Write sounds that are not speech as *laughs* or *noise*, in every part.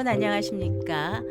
여러분 안녕하십니까?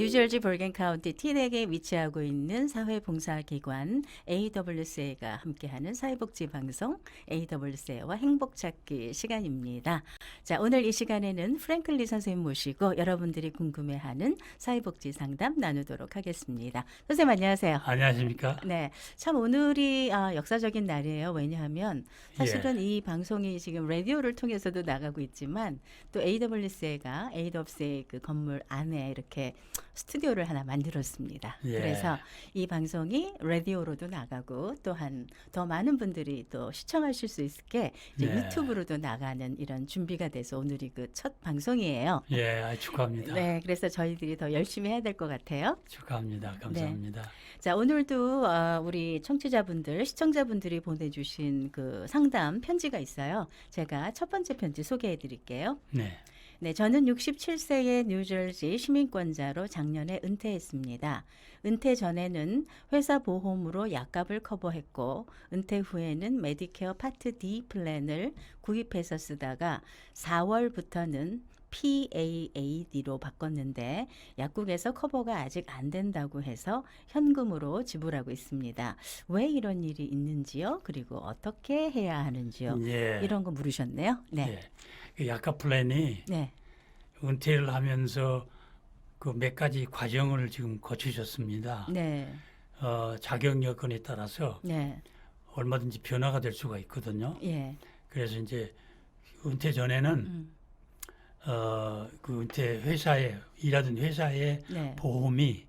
아, 뉴저지 볼겐 카운티 티넥에 위치하고 있는 사회봉사기관 AWCA가 함께하는 사회복지 방송 AWCA와 행복 찾기 시간입니다. 자, 오늘 이 시간에는 프랭클리 선생님 모시고 여러분들이 궁금해하는 사회복지 상담 나누도록 하겠습니다. 선생님 안녕하세요. 안녕하십니까? 네, 참 오늘이 아, 역사적인 날이에요. 왜냐하면 사실은 이 방송이 지금 라디오를 통해서도 나가고 있지만 또 AWC가 AWC 그 건물 안에 이렇게 스튜디오를 하나 만들었습니다. 예. 그래서 이 방송이 라디오로도 나가고 또한 더 많은 분들이 또 시청하실 수 있게 이제 네. 유튜브로도 나가는 이런 준비가 돼서 오늘이 그 첫 방송이에요. 예, 아, 축하합니다. 네, 그래서 저희들이 더 열심히 해야 될 것 같아요. 축하합니다. 감사합니다. 자, 오늘도 어, 우리 청취자분들, 시청자분들이 보내주신 그 상담 편지가 있어요. 제가 첫 번째 편지 소개해 드릴게요. 네. 네, 저는 67세의 뉴저지 시민권자로 작년에 은퇴했습니다. 은퇴 전에는 회사 보험으로 약값을 커버했고, 은퇴 후에는 메디케어 파트 D 플랜을 구입해서 쓰다가 4월부터는 PAAD로 바꿨는데 약국에서 커버가 아직 안 된다고 해서 현금으로 지불하고 있습니다. 왜 이런 일이 있는지요? 그리고 어떻게 해야 하는지요? 예. 이런 거 물으셨네요. 네. 예. 그 약값 플랜이 네. 은퇴를 하면서 그 몇 가지 과정을 지금 거치셨습니다. 네. 어, 자격 여건에 따라서 네. 얼마든지 변화가 될 수가 있거든요. 예. 그래서 이제 은퇴 전에는 음. 어, 그 은퇴 회사에 일하던 회사의 네. 보험이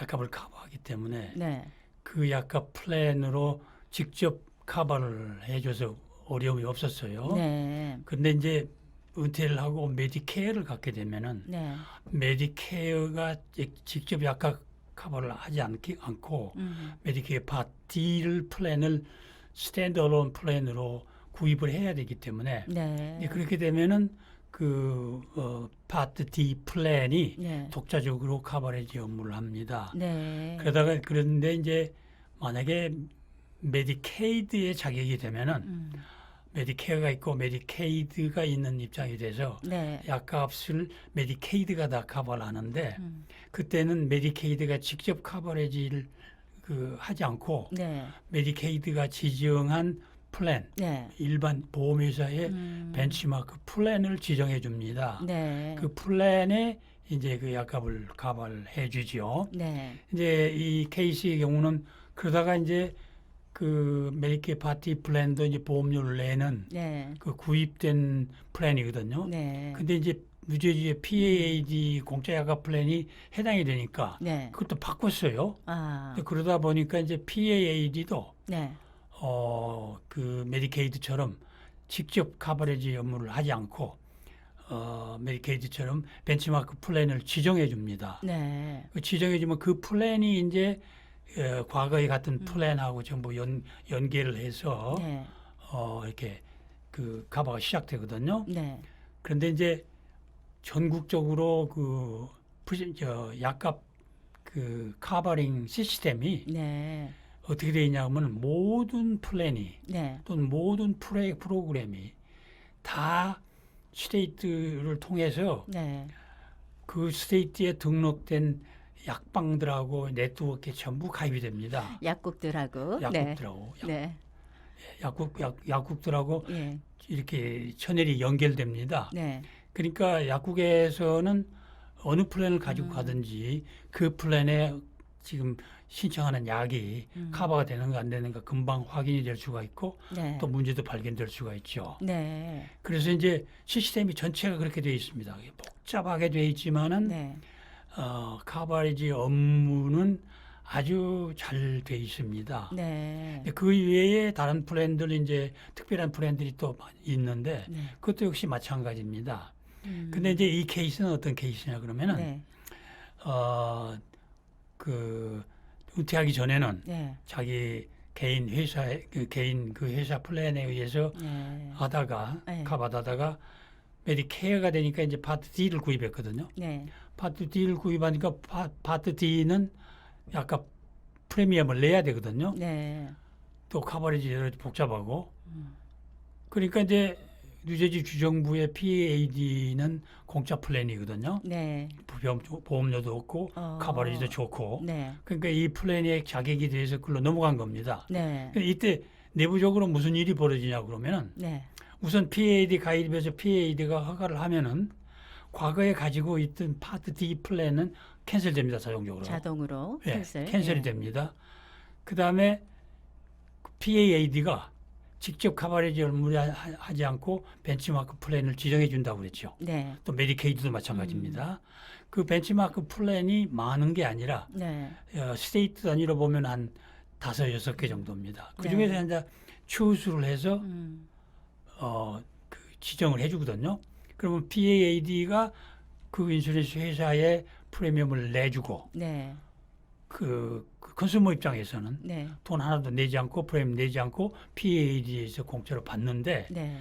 약값을 커버하기 때문에 네. 그 약값 플랜으로 직접 커버를 해줘서 어려움이 없었어요. 네. 근데 이제 은퇴를 하고 메디케어를 갖게 되면은 네. 메디케어가 직- 직접 약값 커버를 하지 않기, 않고 음. 메디케어 파티를 플랜을 스탠드얼론 플랜으로 구입을 해야 되기 때문에 네. 이제 그렇게 되면은 그 어, 파트 D 플랜이 네. 독자적으로 커버리지 업무를 합니다. 네. 그러다가 그런데 이제 만약에 메디케이드의 자격이 되면은 음. 메디케어가 있고 메디케이드가 있는 입장이 돼서 네. 약값을 메디케이드가 다 커버를 하는데 음. 그때는 메디케이드가 직접 커버리지를 그 하지 않고 네. 메디케이드가 지정한 플랜 네. 일반 보험회사의 음. 벤치마크 플랜을 지정해 줍니다. 네. 그 플랜에 이제 그 약값을 커버를 해 주죠. 네. 이제 이 케이스의 경우는 그러다가 이제 그 메디케 파티 플랜도 이제 보험료를 내는 네. 그 구입된 플랜이거든요. 네. 근데 이제 뉴저지의 PAAD 공짜 약값 플랜이 해당이 되니까 네. 그것도 바꿨어요. 아. 그러다 보니까 이제 PAAD도 네. 어, 그 메디케이드처럼 직접 카버리지 업무를 하지 않고 어, 메디케이드처럼 벤치마크 플랜을 지정해 줍니다. 네. 그 지정해 주면 그 플랜이 이제 어, 과거에 같은 음. 플랜하고 전부 연, 연계를 해서 네. 어, 이렇게 그 카버가 시작되거든요. 네. 그런데 이제 전국적으로 그 저 약값 그 카버링 시스템이 네. 어떻게 되어 있냐면 모든 플랜이 네. 또는 모든 프레, 프로그램이 다 스테이트를 통해서 네. 그 스테이트에 등록된 약방들하고 네트워크에 전부 가입이 됩니다. 약국들하고 네. 약국들하고 약, 네. 약국 약, 약국들하고 예. 이렇게 천열이 연결됩니다. 네. 그러니까 약국에서는 어느 플랜을 가지고 음. 가든지 그 플랜에 지금 신청하는 약이 음. 커버가 되는가 안 되는가 금방 확인이 될 수가 있고 네. 또 문제도 발견될 수가 있죠. 네. 그래서 이제 시스템이 전체가 그렇게 되어 있습니다. 복잡하게 되어 있지만은 네. 어, 카바리지 업무는 아주 잘 되어 있습니다. 네. 그 외에 다른 플랜들 이제 특별한 플랜들이 또 있는데 네. 그것도 역시 마찬가지입니다. 음. 근데 이제 이 케이스는 어떤 케이스냐 그러면은 네. 어 그 은퇴하기 전에는 네. 자기 개인 회사에 그 개인 그 회사 플랜에 의해서 네. 하다가 네. 가받다가 메디케어가 되니까 이제 파트 D를 구입했거든요. 네. 파트 D를 구입하니까 파, 파트 D는 약간 프리미엄을 내야 되거든요. 네. 또 카버리지 여러 복잡하고 음. 그러니까 이제 뉴저지 주정부의 PAD는 공짜 플랜이거든요. 네. 보험, 보험료도 없고 어. 카바리지도 좋고. 네. 그러니까 이 플랜의 자격이 돼서 그걸로 넘어간 겁니다. 네. 이때 내부적으로 무슨 일이 벌어지냐 그러면은 네. 우선 PAD 가입해서 PAD가 허가를 하면은 과거에 가지고 있던 파트 D 플랜은 캔슬됩니다 자동적으로. 자동으로 예, 캔슬. 캔슬이 예. 됩니다. 그 다음에 PAD가 직접 카바레지를 무리하지 않고 벤치마크 플랜을 지정해 준다고 그랬죠. 네. 또 메디케이드도 음. 마찬가지입니다. 그 벤치마크 플랜이 많은 게 아니라 네. 어, 스테이트 단위로 보면 한 다섯 여섯 개 정도입니다. 그 중에서 네. 이제 추수를 해서 음. 어, 그 지정을 해주거든요. 그러면 PAD가 그 인슈런스 회사에 프리미엄을 내주고 네. 그, 그 컨슈머 입장에서는 네. 돈 하나도 내지 않고 프리미엄 내지 않고 PAD에서 공짜로 받는데 네.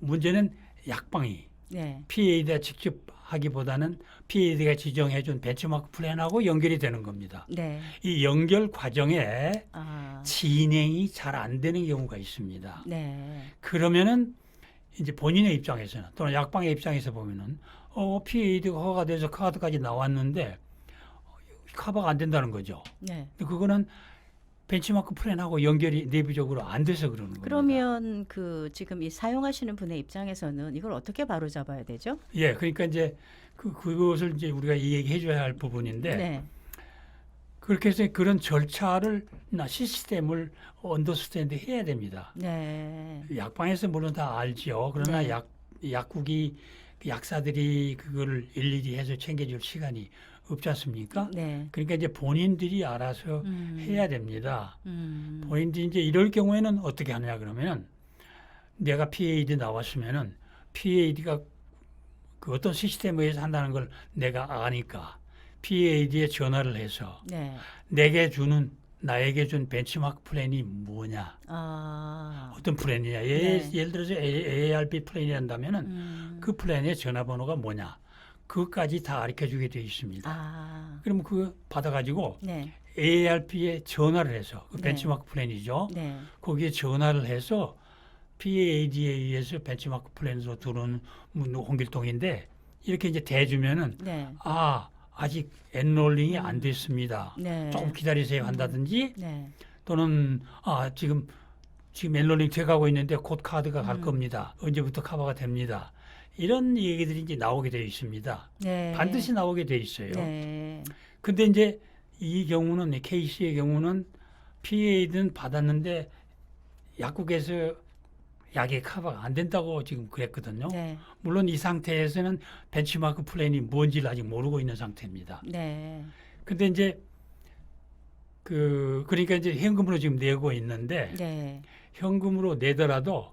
문제는 약방이 네. PAD가 직접 하기보다는 PAD가 지정해준 벤치마크 플랜하고 연결이 되는 겁니다. 네. 이 연결 과정에 아. 진행이 잘 안 되는 경우가 있습니다. 네. 그러면은 이제 본인의 입장에서는 또는 약방의 입장에서 보면은 어 PAD가 허가돼서 카드까지 나왔는데 커버가 안 된다는 거죠. 네. 근데 그거는 벤치마크 플랜하고 연결이 내부적으로 안 돼서 그러는 겁니다. 그러면 그 지금 이 사용하시는 분의 입장에서는 이걸 어떻게 바로 잡아야 되죠? 예, 그러니까 이제 그 그것을 이제 우리가 이 얘기해 줘야 할 부분인데 네. 그렇게 해서 그런 절차를 나 시스템을 언더스탠드 해야 됩니다. 네. 약방에서 물론 다 알지요. 그러나 네. 약 약국이 약사들이 그거를 일일이 해서 챙겨줄 시간이 없지 않습니까? 네. 그러니까 이제 본인들이 알아서 음. 해야 됩니다. 음. 본인들이 이제 이럴 경우에는 어떻게 하느냐 그러면은 내가 PAD 나왔으면은 PAD가 그 어떤 시스템에 의해서 한다는 걸 내가 아니까 PAD에 전화를 해서 네. 내게 주는 나에게 준 벤치마크 플랜이 뭐냐 아. 어떤 플랜이냐 예, 네. 예를 들어서 AARP 플랜이 한다면은 음. 그 플랜의 전화번호가 뭐냐 그것까지 다 가르쳐 주게 되어 있습니다. 아. 그러면 그거 받아가지고 네. AARP에 전화를 해서 그 네. 벤치마크 플랜이죠. 네. 거기에 전화를 해서 PAD에 의해서 벤치마크 플랜으로 들어오는 뭐 홍길동인데 이렇게 이제 대주면은 네. 아 아직 엔롤링이 음. 안 됐습니다. 네. 조금 기다리세요 한다든지 네. 또는 아 지금 지금 엔롤링 돼가고 있는데 곧 카드가 갈 음. 겁니다. 언제부터 커버가 됩니다. 이런 얘기들이 이제 나오게 되어 있습니다. 네. 반드시 나오게 되어 있어요. 네. 근데 이제 이 경우는 이 케이스의 경우는 PA든 받았는데 약국에서 약이 커버가 안 된다고 지금 그랬거든요. 네. 물론 이 상태에서는 벤치마크 플랜이 뭔지를 아직 모르고 있는 상태입니다. 네. 근데 이제 그 그러니까 이제 현금으로 지금 내고 있는데 네. 현금으로 내더라도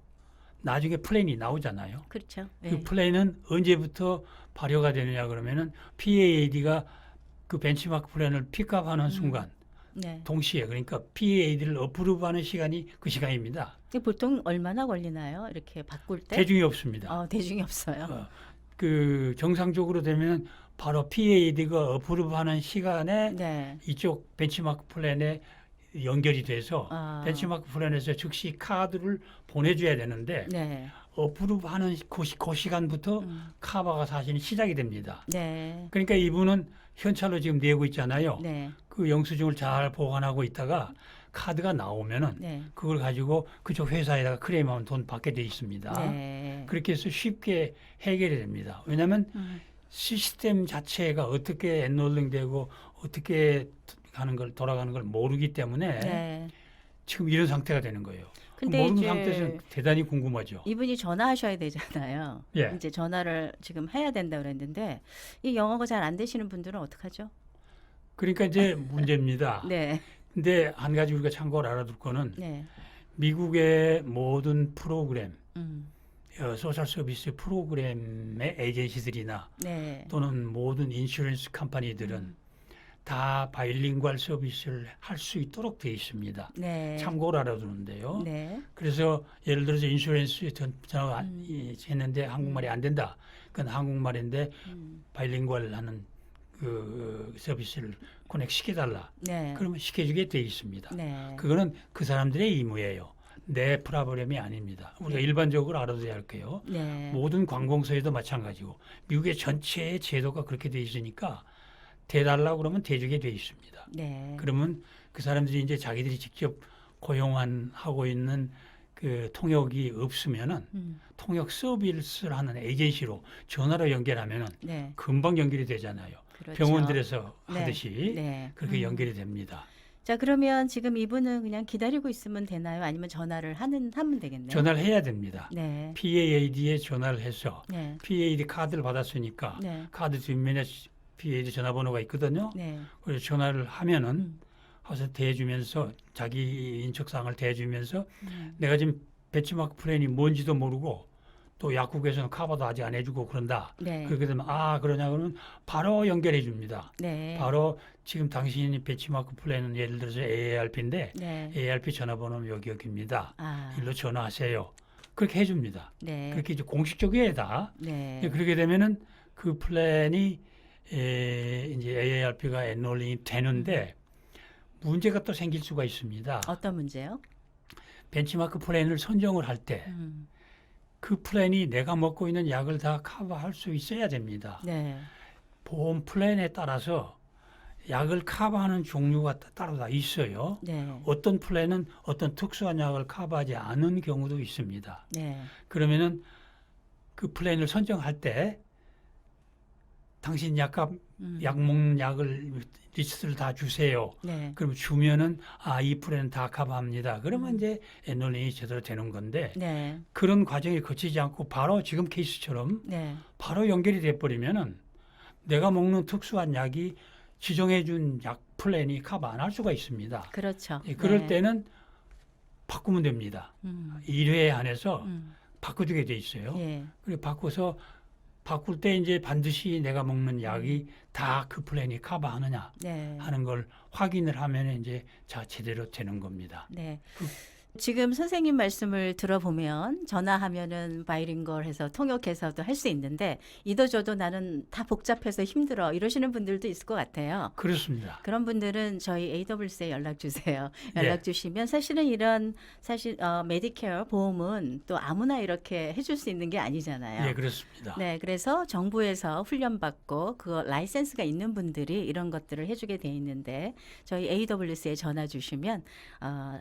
나중에 플랜이 나오잖아요. 그렇죠. 그 네. 플랜은 언제부터 발효가 되느냐 그러면은 PAD가 그 벤치마크 플랜을 픽업하는 음. 순간 네. 동시에 그러니까 PAD를 어프로브하는 시간이 그 시간입니다. 보통 얼마나 걸리나요? 이렇게 바꿀 때? 대중이 없습니다. 어, 대중이 없어요. 어, 그 정상적으로 되면 바로 PAD가 어프로브하는 시간에 네. 이쪽 벤치마크 플랜에 연결이 돼서 아. 벤치마크 플랜에서 즉시 카드를 보내줘야 되는데 네. 어프로브하는 그, 시- 그 시간부터 음. 카바가 사실은 시작이 됩니다. 네. 그러니까 이분은 현찰로 지금 내고 있잖아요. 네. 그 영수증을 잘 보관하고 있다가 카드가 나오면은 네. 그걸 가지고 그쪽 회사에다가 클레임하면 돈 받게 돼 있습니다. 네. 그렇게 해서 쉽게 해결이 됩니다. 왜냐하면 음. 시스템 자체가 어떻게 엔롤링되고 어떻게 가는 걸 돌아가는 걸 모르기 때문에 네. 지금 이런 상태가 되는 거예요. 근데 모르는 이제 상태에서는 대단히 궁금하죠. 이분이 전화하셔야 되잖아요. 예. 이제 전화를 지금 해야 된다 그랬는데 이 영어가 잘 안 되시는 분들은 어떡하죠? 그러니까 이제 *laughs* 문제입니다. 네. 근데 한 가지 우리가 참고를 알아둘 거는 네. 미국의 모든 프로그램, 음. 어, 소셜 서비스 프로그램의 에이전시들이나 네. 또는 모든 인슈런스 컴퍼니들은 음. 다 바이링구얼 서비스를 할 수 있도록 되어 있습니다. 네. 참고를 알아두는데요. 네. 그래서 예를 들어서 인슈런스 전- 전화가 음. 이- 했는데 한국말이 안 된다. 그건 한국말인데 음. 바이링구얼 하는 그 서비스를 코넥 시켜달라. 네. 그러면 시켜주게 돼 있습니다. 네. 그거는 그 사람들의 의무예요. 내 프로그램이 아닙니다. 우리가 네. 일반적으로 알아둬야 할게요. 네. 모든 관공서에도 마찬가지고 미국의 전체의 제도가 그렇게 돼 있으니까 대달라고 그러면 대주게 돼 있습니다. 네. 그러면 그 사람들이 이제 자기들이 직접 고용한 하고 있는 그 통역이 없으면은 음, 통역 서비스를 하는 에이전시로 전화로 연결하면은 네. 금방 연결이 되잖아요. 그렇죠. 병원들에서 네. 하듯이 네. 그렇게 음. 연결이 됩니다. 자, 그러면 지금 이분은 그냥 기다리고 있으면 되나요? 아니면 전화를 하는 하면 되겠네요. 전화를 해야 됩니다. 네. PAAD에 전화를 해서 네. PAD 카드를 받았으니까 네. 카드 뒷면에 PAD 전화번호가 있거든요. 네. 그래서 전화를 하면은 음. 가서 대주면서 자기 인적사항을 대주면서 음. 내가 지금 배치마크 플랜이 뭔지도 모르고 또 약국에서는 카바도 아직 안 해주고 그런다. 네. 그렇게 되면 아 그러냐 그러면 바로 연결해 줍니다. 네. 바로 지금 당신이 배치마크 플랜은 예를 들어서 AARP인데 네. AARP 전화번호는 여기 여기입니다. 아. 일로 전화하세요. 그렇게 해줍니다. 네. 그렇게 이제 공식적이에요 다. 네. 그렇게 되면은 그 플랜이 에, 이제 AARP가 엔롤링이 되는데 문제가 또 생길 수가 있습니다. 어떤 문제요? 벤치마크 플랜을 선정을 할 때그 음. 플랜이 내가 먹고 있는 약을 다 커버할 수 있어야 됩니다. 네. 보험 플랜에 따라서 약을 커버하는 종류가 따- 따로 다 있어요. 네. 어떤 플랜은 어떤 특수한 약을 커버하지 않은 경우도 있습니다. 네. 그러면은 그 플랜을 선정할 때 당신 약값 음. 약 먹는 약을 리스트를 다 주세요. 네. 그럼 주면은 아이 플랜은 다 커버합니다. 그러면 음. 이제 엔롤링이 제대로 되는 건데 네. 그런 과정을 거치지 않고 바로 지금 케이스처럼 네. 바로 연결이 돼 버리면은 내가 먹는 특수한 약이 지정해 준 약 플랜이 커버 안 할 수가 있습니다. 그렇죠. 예, 그럴 네. 때는 바꾸면 됩니다. 음. 1회 안에서 음. 바꿔주게 돼 있어요. 예. 그리고 바꿔서 바꿀 때 이제 반드시 내가 먹는 약이 다 그 플랜이 커버하느냐 네. 하는 걸 확인을 하면 이제 자 제대로 되는 겁니다. 네. 그- 지금 선생님 말씀을 들어보면 전화하면은 바이링걸 해서 통역해서도 할 수 있는데 이도저도 나는 다 복잡해서 힘들어 이러시는 분들도 있을 것 같아요. 그렇습니다. 그런 분들은 저희 AWS에 연락 주세요. 네. 연락 주시면 사실은 이런 사실 어, 메디케어 보험은 또 아무나 이렇게 해줄 수 있는 게 아니잖아요. 예, 그렇습니다. 네, 그래서 정부에서 훈련 받고 그 라이센스가 있는 분들이 이런 것들을 해주게 돼 있는데 저희 AWS에 전화 주시면 어,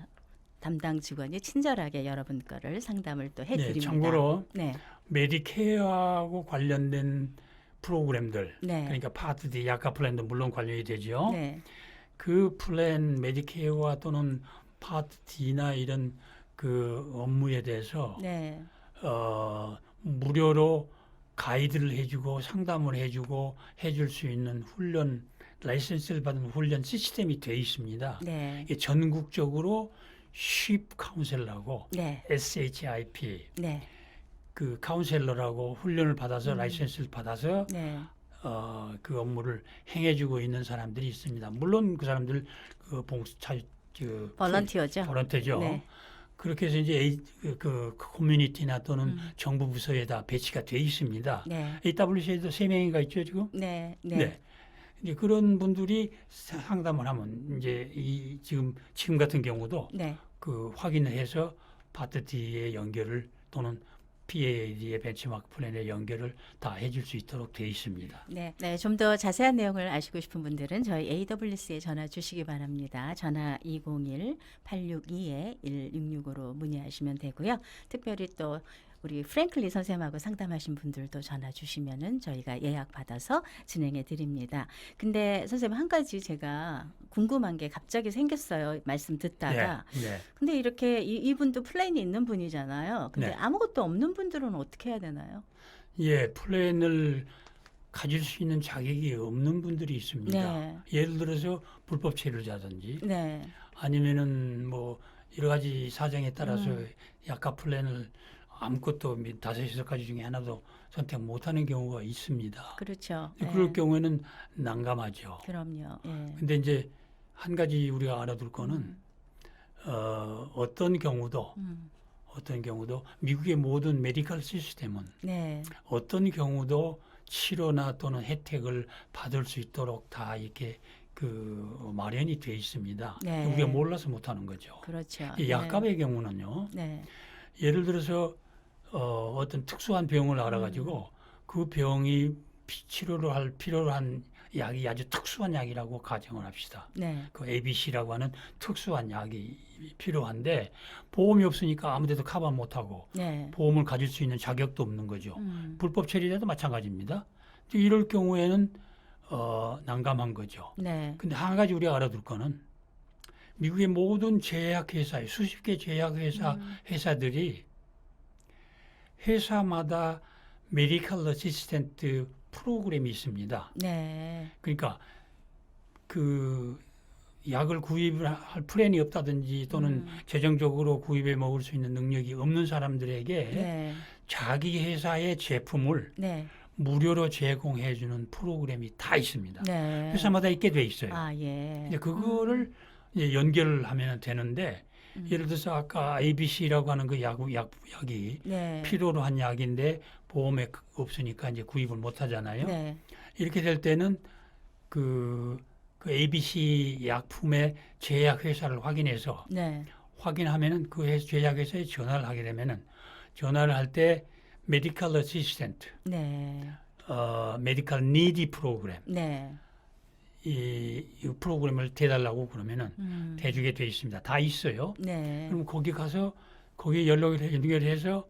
담당 직원이 친절하게 여러분 거를 상담을 또 네, 해드립니다. 참고로 네, 메디케어하고 관련된 프로그램들 네, 그러니까 파트 D 약가 플랜도 물론 관련이 되죠. 네, 그 플랜 메디케어와 또는 파트 D나 이런 그 업무에 대해서 네, 어, 무료로 가이드를 해주고 상담을 해주고 해줄 수 있는 훈련 라이센스를 받은 훈련 시스템이 돼 있습니다. 네, 이게 전국적으로 쉽 카운셀러라고 네, SHIP 네, 그 카운셀러라고 훈련을 받아서 음. 라이센스를 받아서 네, 어, 그 업무를 행해주고 있는 사람들이 있습니다. 물론 그 사람들 그 봉사 그 볼런티어죠. 볼런테죠. 네. 그렇게 해서 이제 에이- 그, 그 커뮤니티나 또는 음. 정부 부서에다 배치가 돼 있습니다. 네, AWC에도 세 명인가 있죠 지금? 네, 네, 이제 그런 분들이 상담을 하면 이제 이 지금 지금 같은 경우도 네, 그 확인을 해서 파트 D의 연결을 또는 PAD의 벤치마크 플랜의 연결을 다 해줄 수 있도록 돼 있습니다. 네, 네, 좀 더 자세한 내용을 아시고 싶은 분들은 저희 AWS에 전화 주시기 바랍니다. 전화 201-862-1665로 문의하시면 되고요. 특별히 또 우리 프랭클리 선생님하고 상담하신 분들도 전화 주시면은 저희가 예약 받아서 진행해 드립니다. 근데 선생님 한 가지 제가 궁금한 게 갑자기 생겼어요. 말씀 듣다가. 네, 네. 근데 이렇게 이, 이분도 플랜이 있는 분이잖아요. 근데 네. 아무것도 없는 분들은 어떻게 해야 되나요? 예, 플랜을 가질 수 있는 자격이 없는 분들이 있습니다. 네. 예를 들어서 불법 체류자든지 네. 아니면은 뭐 여러 가지 사정에 따라서 음. 약가 플랜을 아무것도 미- 다섯 여섯 가지 중에 하나도 선택 못하는 경우가 있습니다. 그렇죠. 네. 그럴 경우에는 난감하죠. 그럼요. 예. 근데 이제 한 가지 우리가 알아둘 거는 음. 어, 어떤 경우도 음. 어떤 경우도 미국의 모든 메디컬 시스템은 네. 어떤 경우도 치료나 또는 혜택을 받을 수 있도록 다 이렇게 그 마련이 돼 있습니다. 네. 우리가 몰라서 못하는 거죠. 그렇죠. 이 약값의 경우는요. 네. 예를 들어서 어, 어떤 특수한 병을 알아가지고 그 병이 피- 치료를 할 필요로 한 약이 아주 특수한 약이라고 가정을 합시다. 네. 그 ABC라고 하는 특수한 약이 필요한데 보험이 없으니까 아무데도 커버 못하고 네. 보험을 가질 수 있는 자격도 없는 거죠. 음. 불법 처리자도 마찬가지입니다. 이럴 경우에는 어, 난감한 거죠. 네. 근데 한 가지 우리가 알아둘 거는 미국의 모든 제약회사, 수십 개 제약회사 음. 회사들이 회사마다 메디컬 어시스턴트 프로그램이 있습니다. 네. 그러니까 그 약을 구입을 할 플랜이 없다든지 또는 음. 재정적으로 구입해 먹을 수 있는 능력이 없는 사람들에게 네. 자기 회사의 제품을 네. 무료로 제공해 주는 프로그램이 다 있습니다. 네. 회사마다 있게 돼 있어요. 아, 예. 근데 그거를 이제 연결을 하면 되는데 음. 예를 들어서 아까 ABC라고 하는 그 약, 약, 약이 네. 필요로 한 약인데 보험에 그- 없으니까 이제 구입을 못 하잖아요. 네. 이렇게 될 때는 그, 그 ABC 약품의 제약 회사를 확인해서 네. 확인하면은 그 회- 제약 회사에 전화를 하게 되면은 전화를 할 때 메디컬 어시스턴트, 네. 어, 메디컬 니디 프로그램 네. 이, 이 프로그램을 대달라고 그러면은 음. 대주게 돼 있습니다. 다 있어요. 네. 그럼 거기 가서 거기에 연락을 해- 연결해서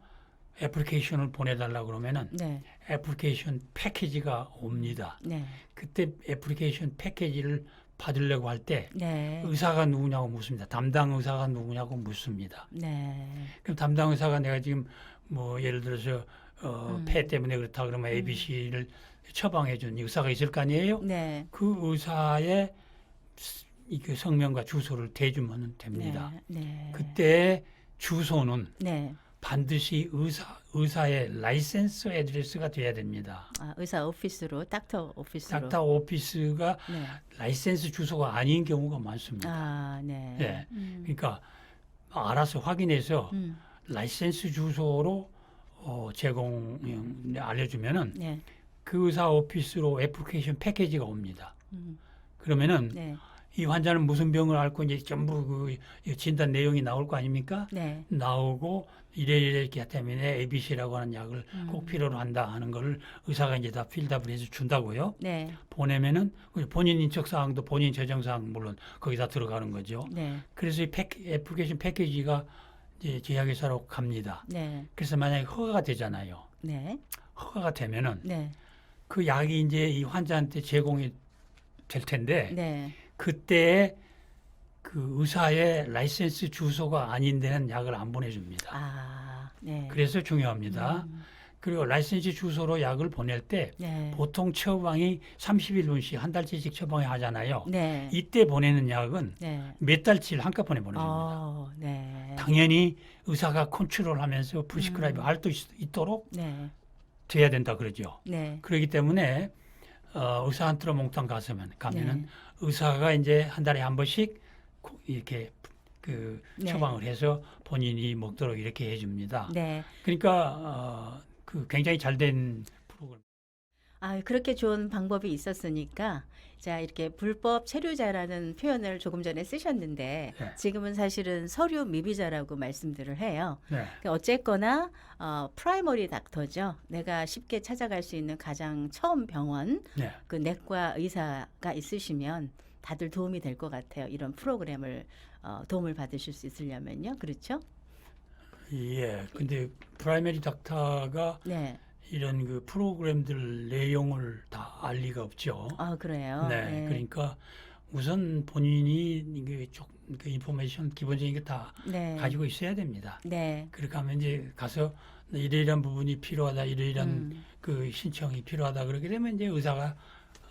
애플리케이션을 보내달라 그러면은 네. 애플리케이션 패키지가 옵니다. 네. 그때 애플리케이션 패키지를 받으려고 할때 네. 의사가 누구냐고 묻습니다. 담당 의사가 누구냐고 묻습니다. 네. 그럼 담당 의사가 내가 지금 뭐 예를 들어서 어, 음. 폐 때문에 그렇다 그러면 음. ABC를 처방해 준 의사가 있을 거 아니에요? 네. 그 의사의 이그 성명과 주소를 대주면 됩니다. 네. 네. 그때 주소는 네. 반드시 의사 의사의 라이센스 애드레스가 돼야 됩니다. 아, 의사 오피스로 닥터 오피스로. 닥터 오피스가 네. 라이센스 주소가 아닌 경우가 많습니다. 아, 네. 네. 음. 그러니까 알아서 확인해서 음. 라이센스 주소로 어, 제공 음, 알려주면은 네. 그 의사 오피스로 애플리케이션 패키지가 옵니다. 음. 그러면은 네. 이 환자는 무슨 병을 앓고 이제 전부 그 진단 내용이 나올 거 아닙니까? 네. 나오고 이래 이래 이렇게 때문에 ABC라고 하는 약을 음. 꼭 필요로 한다 하는 걸 의사가 이제 다 필답을 해서 준다고요. 네. 보내면은 그 본인 인적 사항도 본인 재정 사항 물론 거기다 들어가는 거죠. 네. 그래서 이 패키, 애플리케이션 패키지가 이제 제약회사로 갑니다. 네. 그래서 만약에 허가가 되잖아요. 네. 허가가 되면은 네. 그 약이 이제 이 환자한테 제공이 될 텐데 네. 그때 그 의사의 라이센스 주소가 아닌 데는 약을 안 보내줍니다. 아, 네. 그래서 중요합니다. 음. 그리고 라이센스 주소로 약을 보낼 때 네. 보통 처방이 30일 분씩 한 달치씩 처방이 하잖아요. 네. 이때 보내는 약은 네. 몇 달치를 한꺼번에 보내줍니다. 어, 네. 당연히 의사가 컨트롤하면서 프리스크라이브 음. 할수 있도록 네. 돼야 된다 그러죠. 네. 그렇기 때문에 어, 의사한테로 몽땅 가서면 가면은 네. 의사가 이제 한 달에 한 번씩 고- 이렇게 그 네. 처방을 해서 본인이 먹도록 이렇게 해줍니다. 네. 그러니까 어, 그 굉장히 잘 된 프로그램. 아, 그렇게 좋은 방법이 있었으니까 자, 이렇게 불법 체류자라는 표현을 조금 전에 쓰셨는데 네. 지금은 사실은 서류 미비자라고 말씀들을 해요. 네. 그 어쨌거나 어, 프라이머리 닥터죠. 내가 쉽게 찾아갈 수 있는 가장 처음 병원 네. 그 내과 의사가 있으시면 다들 도움이 될 것 같아요. 이런 프로그램을 어, 도움을 받으실 수 있으려면요. 그렇죠? 예. 근데 프라이머리 닥터가 네. 이런 그 프로그램들 내용을 다 알 리가 없죠. 아, 그래요. 네, 그러니까 우선 본인이 이게 쪽그 인포메이션 기본적인 게 다 네. 가지고 있어야 됩니다. 네. 그렇게 하면 이제 가서 이러이러한 부분이 필요하다, 이러이러한 음, 그 신청이 필요하다 그러게 되면 이제 의사가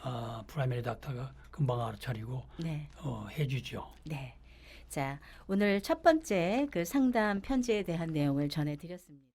어, 프라이머리 닥터가 금방 알아차리고 네. 어, 해주죠. 네. 자, 오늘 첫 번째 그 상담 편지에 대한 내용을 전해 드렸습니다.